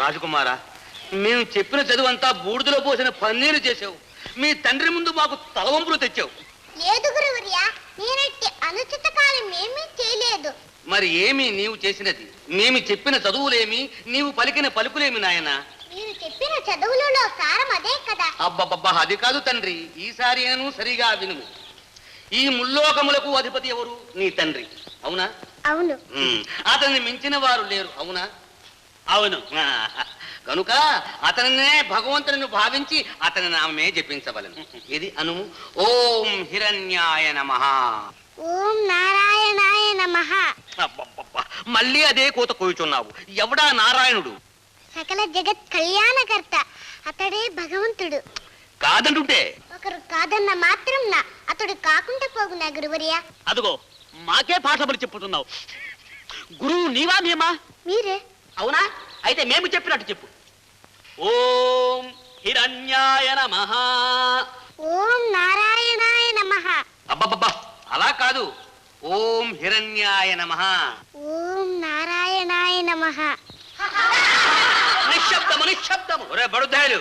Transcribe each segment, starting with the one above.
రాజకుమారా మేము చెప్పిన చదువంతా బూడిదలో పోసిన పన్నీరు చేసావు మీ తండ్రి ముందు మాకు తలవంపులు తెచ్చావు. లేదు గురువర్యా నేనట్టి అనుచిత కాలం ఏమీ చేయలేదు. మరి ఏమి నీవు చేసినది? మేము చెప్పిన చదువులేమి నీవు పలికిన పలుకులేమి నాయనా? మీరు చెప్పిన చదువులలో సారం అదే కదా. అబ్బబ్బబ్బా అది కాదు తండ్రి. ఈసారి నేను సరిగా వినుము. ఈ ముల్లోకములకు అధిపతి ఎవరు? నీ తండ్రి. అవునా? అవును. అతన్ని మించిన వారు లేరు. అవునా? అవును. కనుక అతనినే భగవంతుని భావించి అతని నామే జపించవలను. ఇది అనుము? ఓం హిరణ్యాయ నమః. ఓం నారాయణాయ నమః. మళ్ళీ అదే కోత కోయుచున్నావు. ఎవడా నారాయణుడు? సకల జగత్ కళ్యాణకర్త. అతడే భగవంతుడు. కాదంటుంటే? ఒకరు కాదన్న మాత్రం నా. అతడు కాకుండా పోగునా గురువర్యా? అదిగో మాకే పాఠములు చెప్పుతున్నావు. గురువు నీవా మేమా మీరే? అవునా? అయితే మేము చెప్పినట్టు చెప్పు. ఓం హిరణ్యాయ నమః. ఓం నారాయణాయ నమః. అబ్బబ్బబ్బా అలా కాదు. ఓం హిరణ్యాయ నమః. ఓం నారాయణాయ నమః. నిశ్శబ్దము నిశ్శబ్దము. ఒరే బడుద్దాయులు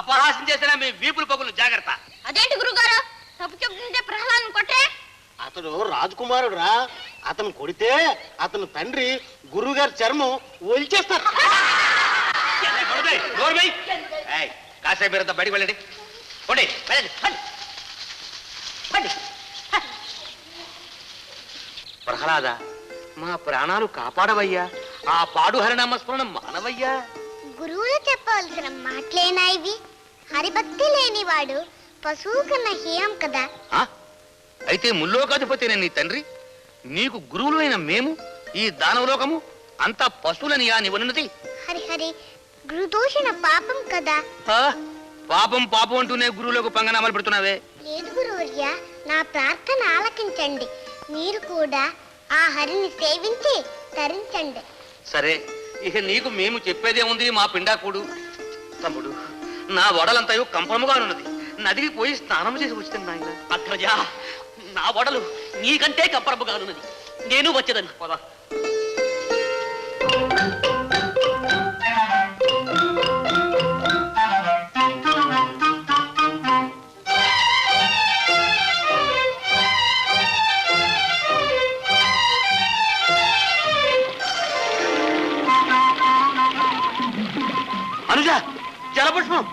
అపహాసం చేసిన మీ వీపులు పగులు జాగ్రత్త. అదేంటి గురుగారు? తప్పు చెప్తుంటే ప్రహ్లాదం కొట్టే? అతడు రాజకుమారుడు రా అతను కొడితే అతను తండ్రి గురువుగారి చర్మం ఒలిచేస్తారు. కాసేపు మీరంతా బయటికి వెళ్ళండి. పోండి. ప్రహ్లాద మా ప్రాణాలు కాపాడవయ్యా. ఆ పాడు హరినామ స్మరణ మానవయ్యా. గురువులు చెప్పవలసిన మాటలేనా ఇవి? హరిభక్తి లేనివాడు పశువు కన్నా హీనం కదా. ఆ? అయితే ముల్లోకాధిపతినే నీ తండ్రి? నీకు గురువులైన మేము ఈ దానవలోకము అంతా పశువులని యా నివనున్నది హరి హరి గురుదోషణ పాపం కదా? ఆ? పాపం పాపం అంటూనే గురువులకు పంగనామాలు పెడుతున్నావే. లేదు గురువర్య నా ప్రార్థన ఆలకించండి. మీరు కూడా ఆ హరిని సేవించి తరించండి. సరే ఇక నీకు మేము చెప్పేదే ఉంది మా పిండాకుడు. తమ్ముడు నా వడలంతయు కంపనముగానున్నది నదికి పోయి స్నానం చేసి వచ్చింది నాయన. అగ్రజ నా వడలు నీకంటే కంపరముగానున్నది నేను వచ్చేదని పోదా. అనుజ జలపుష్పం.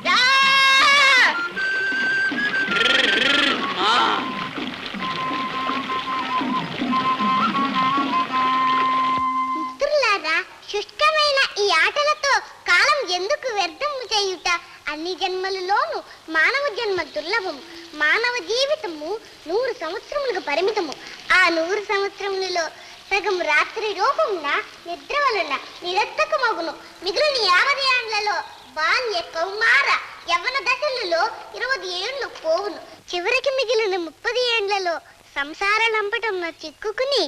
జన్మ దుర్లభము మానవ జీవితము నూరు సంవత్సరములకు పరిమితము. ఆ నూరు సంవత్సరములలో సగం రాత్రి రూపమున నిద్ర వలన నిరత్తకమగును మిగిలిన యాభై ఏండ్లలో బాల్య కౌమార యవన దశలలో ఇరవై ఏళ్ళు పోవును. చివరికి మిగిలిన ముప్పది ఏండ్లలో సంసార లంపటంలో చిక్కుకుని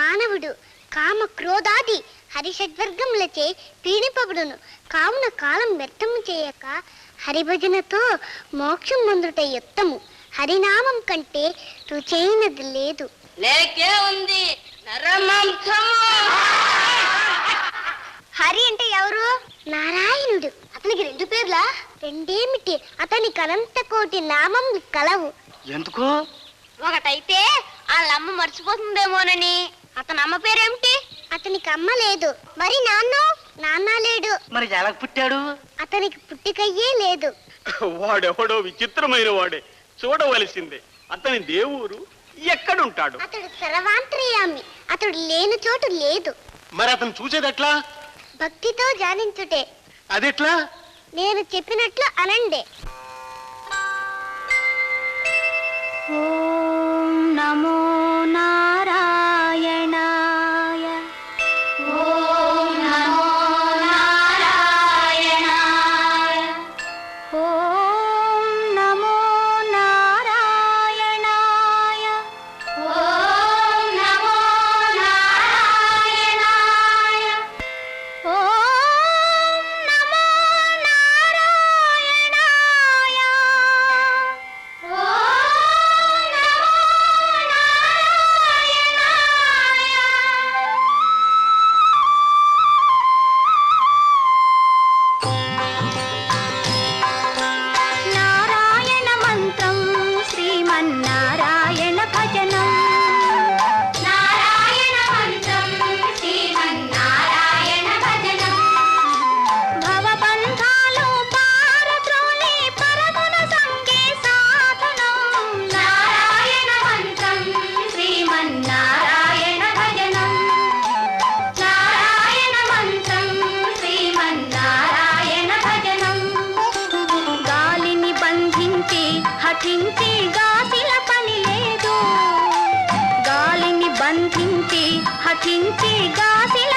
మానవుడు కామ క్రోధాది హరిషడ్వర్గములచే పీడిపబడును. కావున కాలం వ్యర్థము చేయక హరిభజనతో మోక్షం పొందుట యుత్తము. హరినామం కంటే రుచైనది లేదు. లేకే ఉంది. హరి అంటే ఎవరు? నారాయణుడు. అతనికి రెండు పేర్లా. రెండేమిటి? అతనికి అనంత కోటి నామం కలవు. ఎందుకు? ఒకటైతే వాళ్ళ అమ్మ మర్చిపోతుందేమోనని. అతని అమ్మ పేరేమిటి? అతనికి అమ్మ లేదు. మరి నాన్న? నాన్న లేడు. మరి ఎలా పుట్టాడు? అతనికి పుట్టికయ్యే లేదు. వాడెవడో విచిత్రమైన వాడే. చూడవలసిందే అతని దేవురు ఎక్కడుంటాడు? అతడు సర్వాంతర్యామి. అతడు లేని చోటు లేదు. మరి అతను చూసేది ఎట్లా భక్తితో జానించుటే. అదెట్లా? నేను చెప్పినట్లు అనండి. ఓం నమో రచించి గాసిల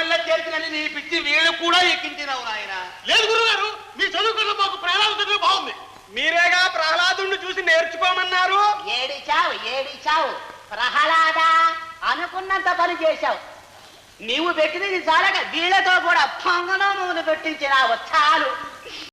వల్ల చేర్చినని నీ పిచ్చి వీళ్ళు కూడా ఎక్కించినావు నాయన. లేదు గురుగారు మీ చదువుకున్న మాకు ప్రహ్లాదు బాగుంది. మీరేగా ప్రహ్లాదు చూసి నేర్చుకోమన్నారు? ఏడి చావు ఏడి చావు ప్రహ్లాద అనుకున్నంత పని చేశావు. నీవు పెట్టినది చాలక వీళ్ళతో కూడా పొంగనమును పెట్టించినావు చాలు.